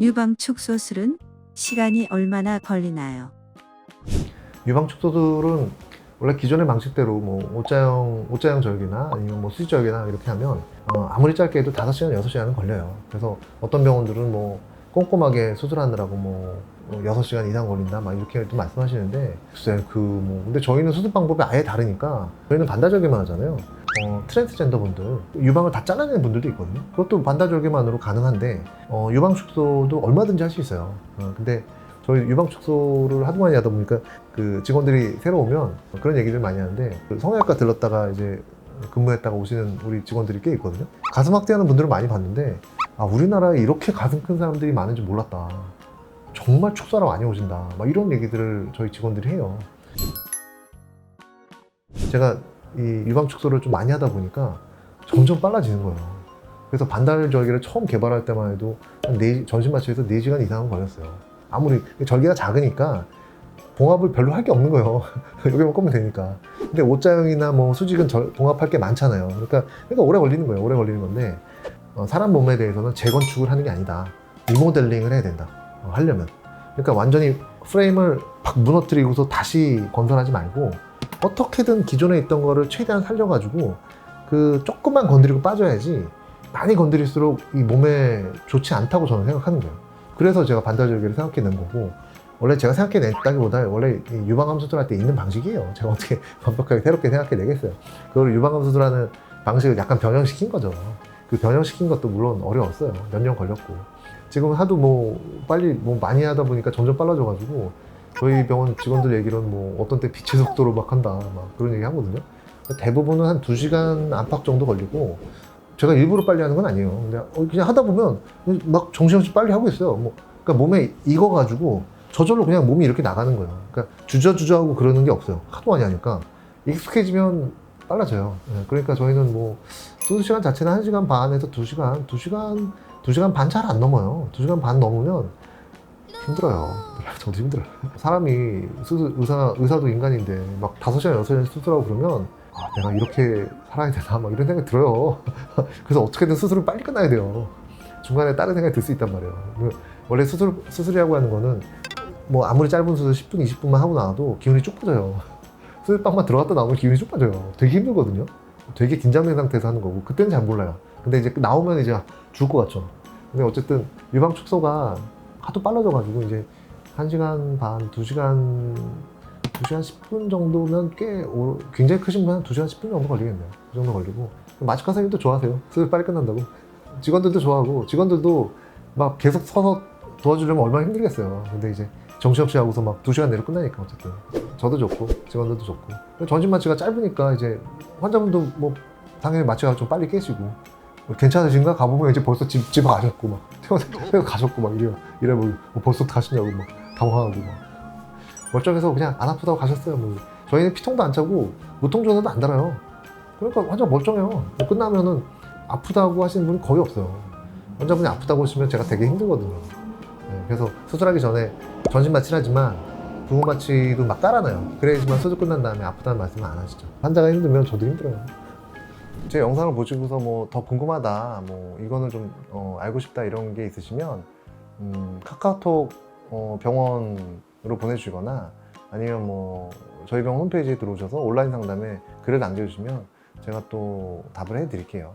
유방 축소술은 시간이 얼마나 걸리나요? 유방 축소술은 원래 기존의 방식대로 뭐 옷자형 옷자형 절개나 아니면 뭐 수지 절개나 이렇게 하면 어, 아무리 짧게 해도 5시간, 6시간은 걸려요. 그래서 어떤 병원들은 뭐 꼼꼼하게 수술하느라고 뭐 6시간 이상 걸린다 막 이렇게 또 말씀하시는데 글쎄 그 뭐 근데 저희는 수술 방법이 아예 다르니까 저희는 반다절개만 하잖아요. 어, 트랜스젠더 분들 유방을 다 잘라내는 분들도 있거든요. 그것도 반다절개만으로 가능한데 어, 유방 축소도 얼마든지 할 수 있어요. 어, 근데 저희 유방 축소를 하도 많이 하다 보니까 그 직원들이 새로 오면 그런 얘기를 많이 하는데 그 성형외과 들렀다가 이제 근무했다가 오시는 우리 직원들이 꽤 있거든요. 가슴 확대하는 분들을 많이 봤는데 아 우리나라에 이렇게 가슴 큰 사람들이 많은지 몰랐다. 정말 축사로 많이 오신다. 막 이런 얘기들을 저희 직원들이 해요. 제가 이 유방 축소를 좀 많이 하다 보니까 점점 빨라지는 거예요. 그래서 반달 절개를 처음 개발할 때만 해도 한 네, 전신 마취에서 4시간 이상은 걸렸어요. 아무리 절개가 작으니까 봉합을 별로 할 게 없는 거예요. 여기만 꼽으면 되니까. 근데 옷자형이나 뭐 수직은 절- 봉합할 게 많잖아요. 그러니까, 그러니까 오래 걸리는 거예요. 오래 걸리는 건데 어, 사람 몸에 대해서는 재건축을 하는 게 아니다. 리모델링을 해야 된다. 어, 하려면. 그러니까 완전히 프레임을 팍 무너뜨리고서 다시 건설하지 말고 어떻게든 기존에 있던 거를 최대한 살려가지고 그 조금만 건드리고 빠져야지 많이 건드릴수록 이 몸에 좋지 않다고 저는 생각하는 거예요. 그래서 제가 반달절개를 생각해낸 거고 원래 제가 생각해냈다기보다 원래 이 유방암 수술할 때 있는 방식이에요. 제가 어떻게 완벽하게 새롭게 생각해내겠어요. 그걸 유방암 수술하는 방식을 약간 변형시킨 거죠. 그 변형시킨 것도 물론 어려웠어요. 몇 년 걸렸고. 지금 하도 뭐 빨리 뭐 많이 하다 보니까 점점 빨라져가지고 저희 병원 직원들 얘기로는 뭐 어떤 때 빛의 속도로 막 한다 막 그런 얘기 하거든요. 대부분은 한 2시간 안팎 정도 걸리고 제가 일부러 빨리 하는 건 아니에요. 근데 어, 그냥 하다 보면 막 정신없이 빨리 하고 있어요. 뭐 그러니까 몸에 익어 가지고 저절로 그냥 몸이 이렇게 나가는 거예요. 그러니까 주저주저하고 그러는 게 없어요. 하도 많이 하니까 익숙해지면 빨라져요. 예, 그러니까 저희는 뭐 수술 시간 자체는 1시간 반에서 2시간, 2시간, 2시간 반 잘 안 넘어요. 2시간 반 넘으면 힘들어요. 저도 힘들어요. 사람이 수술, 의사, 의사도 인간인데 막 5시간, 6시간 수술하고 그러면 아, 내가 이렇게 살아야 되나 막 이런 생각이 들어요. 그래서 어떻게든 수술을 빨리 끝나야 돼요. 중간에 다른 생각이 들 수 있단 말이에요. 그 원래 수술, 수술이라고 하는 거는 뭐 아무리 짧은 수술 10분, 20분만 하고 나와도 기운이 쭉 빠져요. 수술방만 들어갔다 나오면 기운이 쭉 빠져요. 되게 힘들거든요. 되게 긴장된 상태에서 하는 거고 그때는 잘 몰라요. 근데 이제 나오면 이제 죽을 것 같죠. 근데 어쨌든 유방 축소가 하도 빨라져가지고 이제 1시간 반, 2시간 2시간 10분 정도면 꽤 오- 굉장히 크신 분은 2시간 10분 정도 걸리겠네요. 그 정도 걸리고 마취과 선생님도 좋아하세요. 수술 빨리 끝난다고. 직원들도 좋아하고 직원들도 막 계속 서서 도와주려면 얼마나 힘들겠어요. 근데 이제 정신없이 하고서 막 2시간 내로 끝나니까 어쨌든 저도 좋고 직원들도 좋고 전신 마취가 짧으니까 이제 환자분도 뭐 당연히 마취가 좀 빨리 깨지고 뭐 괜찮으신가 가보면 이제 벌써 집, 집에 가셨고 막 퇴원, 퇴원 가셨고 막 이래 이래 뭐, 뭐 벌써 가시냐고 막 당황하고 막 멀쩡해서 그냥 안 아프다고 가셨어요. 뭐 저희는 피통도 안 차고 무통 주사도 안 달아요. 그러니까 환자 멀쩡해요. 뭐 끝나면은 아프다고 하시는 분이 거의 없어요. 환자분이 아프다고 하시면 제가 되게 힘들거든요. 네, 그래서 수술하기 전에 전신 마취를 하지만 부분 마취도 막 깔아놔요. 그래야지만 수술 끝난 다음에 아프다는 말씀을 안 하시죠. 환자가 힘들면 저도 힘들어요. 제 영상을 보시고서 뭐 더 궁금하다, 뭐 이거는 좀 어, 알고 싶다 이런 게 있으시면 음, 카카오톡 어, 병원으로 보내주시거나 아니면 뭐 저희 병원 홈페이지에 들어오셔서 온라인 상담에 글을 남겨주시면 제가 또 답을 해드릴게요.